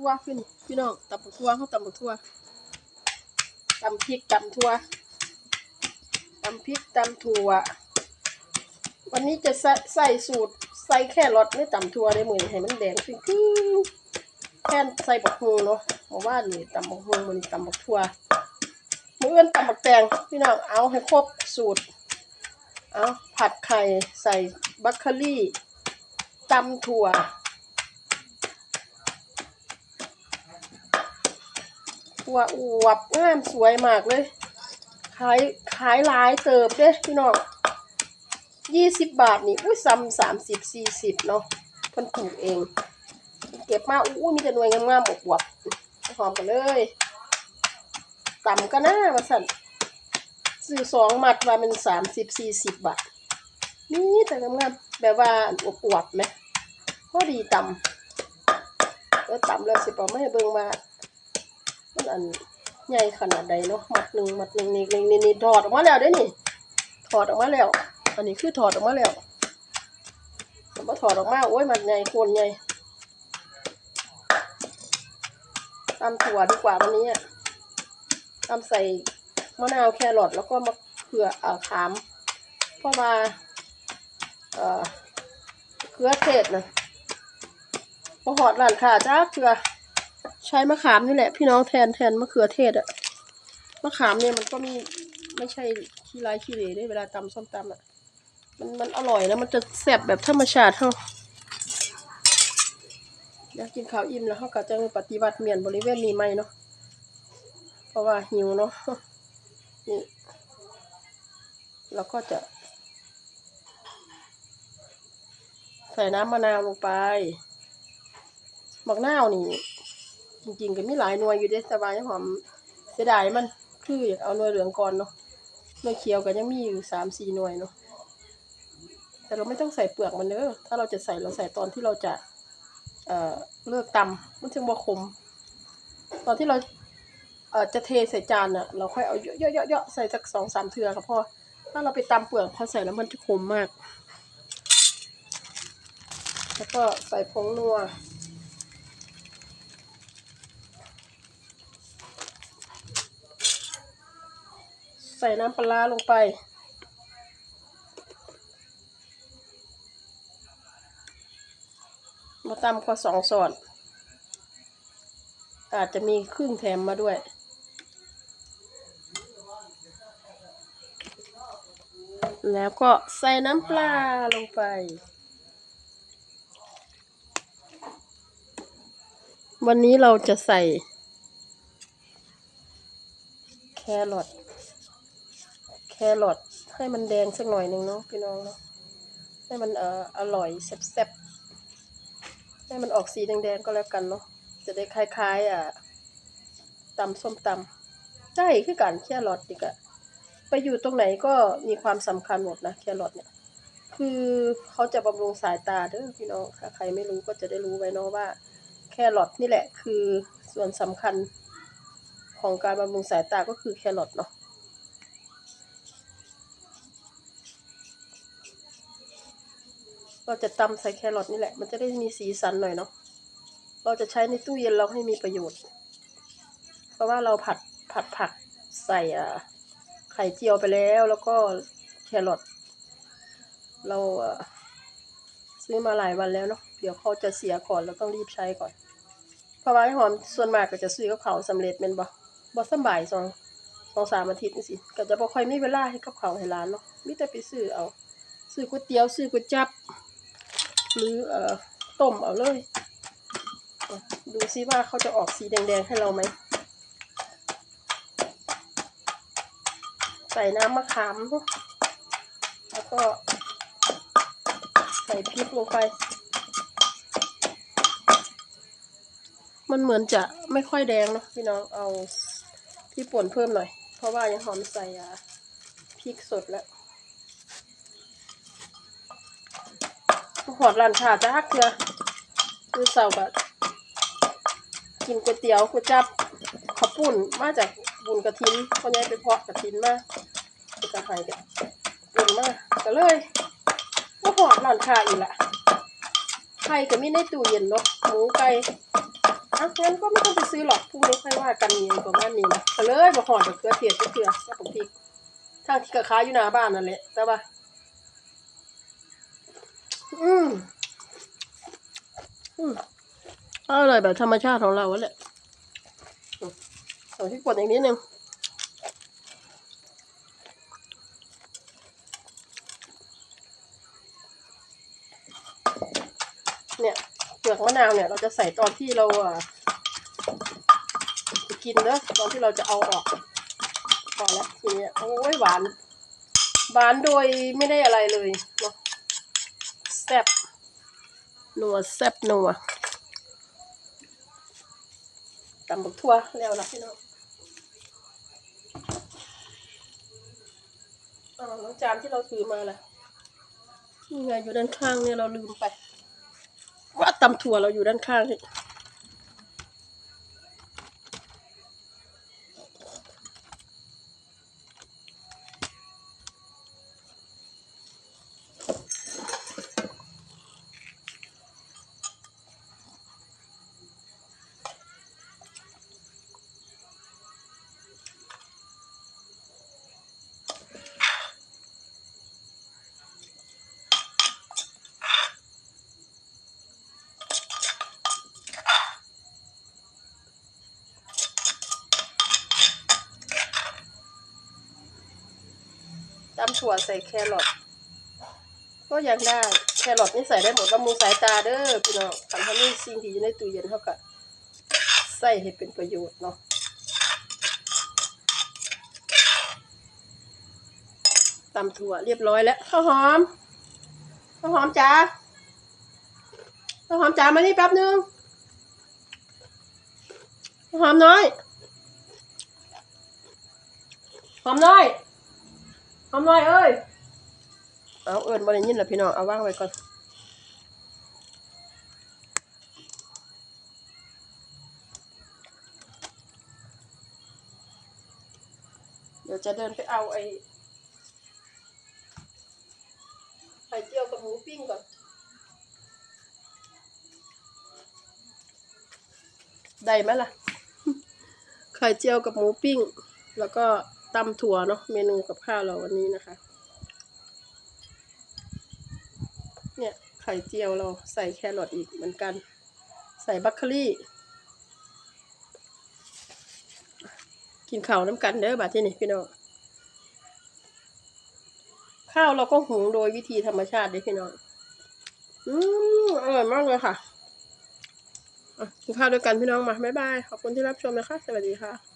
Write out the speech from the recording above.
ทั่วขึ้นพี่น้องตำบักทั่วเขาตำบักทั่วตำพริกตำทั่วตำพริกตำถั่ว วันนี้จะใส่สูตรใส่แค่รสไม่ตำทั่วได้เหมือนให้มันแดงขึ้นแค่ใส่บักฮวงเนาะบอกว่านี่ตำบักฮวงมันตำบักทั่วมืออื่นตำบักแตงพี่น้องเอาให้ครบสูตรเอาผัดไข่ใส่บัคเคอรี่ตำถั่ว ถั่วอวบงามสวยมากเลย ขายขายหลายเติบเด้พี่น้องยี่สิบบาทนี่อุ้ยซ้ำสามสิบสี่สิบเนาะเพิ่นปลูกเอง เก็บมาอู้ยมีแต่หน่วยงามๆอวบๆหอมกันเลยต่ำก็น่าว่าสั่นซื้อสองมัดว่ามันสามสิบสี่สิบบาทนี่แต่งามๆแบบว่าอวบๆไหมพอดีต่ำแล้วต่ำแล้วสิปอไม่ให้เบิ่งว่า มันอันใหญ่ขนาดใดเนาะมัดหนึ่งมัดหนึ่งนี่นี่นี่นถอดออกมาแล้วเด้นี่ ถอดออกมาแล้ว อันนี้คือถอดออกมาแล้วแต่ว่าถอดออกมาโอ้ยมันใหญ่โคนใหญ่ตำถั่วดีกว่าวันนี้อะตำใส่มะนาวแครอทแล้วก็มะเขือเอ่อขามเพราะว่าเอ่อเขือเทศนะพอหอดร้านค้าจ้าเขือ ใช้มะขามนี่แหละ พี่น้องแทนแทนมะเขือเทศอะมะขามเนี่ยมันก็มีไม่ใช่ขี้ร้ายขี้เหร่ด้วยเวลาตำส้มตำอะมันมันอร่อยนะมันจะแซ่บแบบธรรมชาติเท่าอยากกินข้าวอิ่มแล้วเขาก็จะปฏิบัติเมียนบริเวณนี้ไหมเนาะเพราะว่าหิวเนาะนี่แล้วก็จะ ใส่น้ำมะนาวลงไปหมักนาวนี่ จริงๆก็มีหลายหน่วยอยู่เด้แต่ว่ายังหอมเสียดายมันคืออยากเอาหน่วยเหลืองก่อนเนาะหน่วยเขียวก็ยังมีอยู่สามสี่หน่วยเนาะแต่เราไม่ต้องใส่เปลือกมันเด้อถ้าเราจะใส่เราใส่ตอนที่เราจะเอ่อเลือกตำมันถึงบ่ขม ตอนที่เราเอ่อจะเทใส่จานน่ะเราค่อยเอาเยอะๆๆใส่สักสองสามเทือก็พอถ้าเราไปตำเปลือกพอใส่แล้วมันจะขมมาก แล้วก็ใส่ผงนัว ใส่น้ำปลาลงไป มาตำก็สองส่วนอาจจะมีครึ่งแถมมาด้วย แล้วก็ใส่น้ำปลาลงไป วันนี้เราจะใส่ แครอท รอทให้มันแดงสักหน่อยหนึ่งเนาะพี่น้องเนาะให้มันเอ่ออร่อยแซ่บๆให้มันออกสีแดงๆก็แล้วกันเนาะจะได้คล้ายๆอะตำส้มตำใช่คือการแครอทอีกอะไปอยู่ตรงไหนก็มีความสำคัญหมดนะแครอทเนี่ยคือเขาจะบำรุงสายตาเด้อพี่น้องถ้าใครไม่รู้ก็จะได้รู้ไว้เนาะว่า แครอทนี่แหละคือส่วนสำคัญของการบำรุงสายตาก็คือแครอทเนาะ เราจะตำใส่แครอทนี่แหละ มันจะได้มีสีสันหน่อยเนาะ เราจะใช้ในตู้เย็นเราให้มีประโยชน์ เพราะว่าเราผัดผัดผักใส่อ่าไข่เจียวไปแล้วแล้วก็แครอทเราซื้อมาหลายวันแล้วเนาะ เดี๋ยวเขาจะเสียก่อนเราต้องรีบใช้ก่อน เพราะว่าไอ้หอมส่วนมากก็จะซื้อกับเขาวสำเร็จแม่นบ่บ่สบายสองสองสามอาทิตย์นี่สิก็จะบ่ค่อยมีเวลาให้กับเขาวให้ร้านเนาะมีแต่ไปซื้อเอาซื้อก๋วยเตี๋ยวซื้อก๋วยจั๊บ หรือเอ่อต้มเอาเลย ดูซิว่าเขาจะออกสีแดงๆให้เราไหม ใส่น้ำมะขาม แล้วก็ ใส่พริกลงไป มันเหมือนจะไม่ค่อยแดงเนอะพี่น้องเอาพริกป่นเพิ่มหน่อย เพราะว่ายังหอมใส่อะพริกสดแล้ว หอดร้านชาจ้าเกลือคือเสาร์แบบกินก๋วยเตี๋ยวก๋วยจับข้าวปุ้นมาจากบุญกระถินพ่อใหญ่ไปเพาะกระถินมาไปจะหายกันปุ้นมาก็เลยมาหอดร้านชาอีกละไข่ก็มีในตู้เย็นเนาะหมูไก่อะงั้นก็ไม่ต้องไปซื้อหรอกพรุ่งนี้ค่อยว่ากันนี่ประมาณนี้นะก็เลยบ่หอดบักเกลือเทียดเกลือกับผมพริกทางที่กระค้าอยู่หน้าบ้านนั่นแหละแต่ว่า อืมอืมอร่อยแบบธรรมชาติของเราแหละอืมใส่พริกป่นอีกนิดนึงเนี่ยเปลือกมะนาวเนี่ย เราจะใส่ตอนที่เราอะจะกินเนอะตอนที่เราจะเอาออกพอแล้วทีนี้โอ้ยหวาน หวานโดยไม่ได้อะไรเลยเนาะ ซ่บนัวแซ่บนัวตำบักทั่วแล้วนะพี่น้องอ้าวน้องจานที่เราถือมาล่ะนี่ไงอยู่ด้านข้างเนี่ยเราลืมไป ว่าตำถั่วเราอยู่ด้านข้างนี่ ตำถั่วใส่แครอทก็ยังได้แครอทนี่ใส่ได้หมดบำรุงสายตาเด้อพี่น้องทำให้นี่สิ่งที่อยู่ในตู้เย็นเท่ากับใส่ให้เป็นประโยชน์เนาะตำถั่วเรียบร้อยแล้วข้าวหอมข้าวหอมจ้าข้าวหอมจ้ามานี่แป๊บนึงข้าวหอมน้อยหอมน้อย หอมน้อยเอ้ย เอาเอิญบริยินแหละพี่น้อง เอาว่างไว้ก่อน เดี๋ยวจะเดินไปเอาไอ้ไข่เจียวกับหมูปิ้งก่อน ได้ไหมล่ะ ไข่เจียวกับหมูปิ้ง แล้วก็ ตำถั่วเนาะเมนูกับข้าวเราวันนี้นะคะ เนี่ยไข่เจียวเราใส่แครอทอีกเหมือนกัน ใส่บัคเคอรี่ กินข้าวน้ำกันเด้อบาที่นี่พี่น้องข้าวเราก็หุงโดยวิธีธรรมชาติเด้อพี่น้องอืมอร่อยมากเลยค่ะกินข้าวด้วยกันพี่น้องมาบ๊ายบาย ขอบคุณที่รับชมนะคะ สวัสดีค่ะ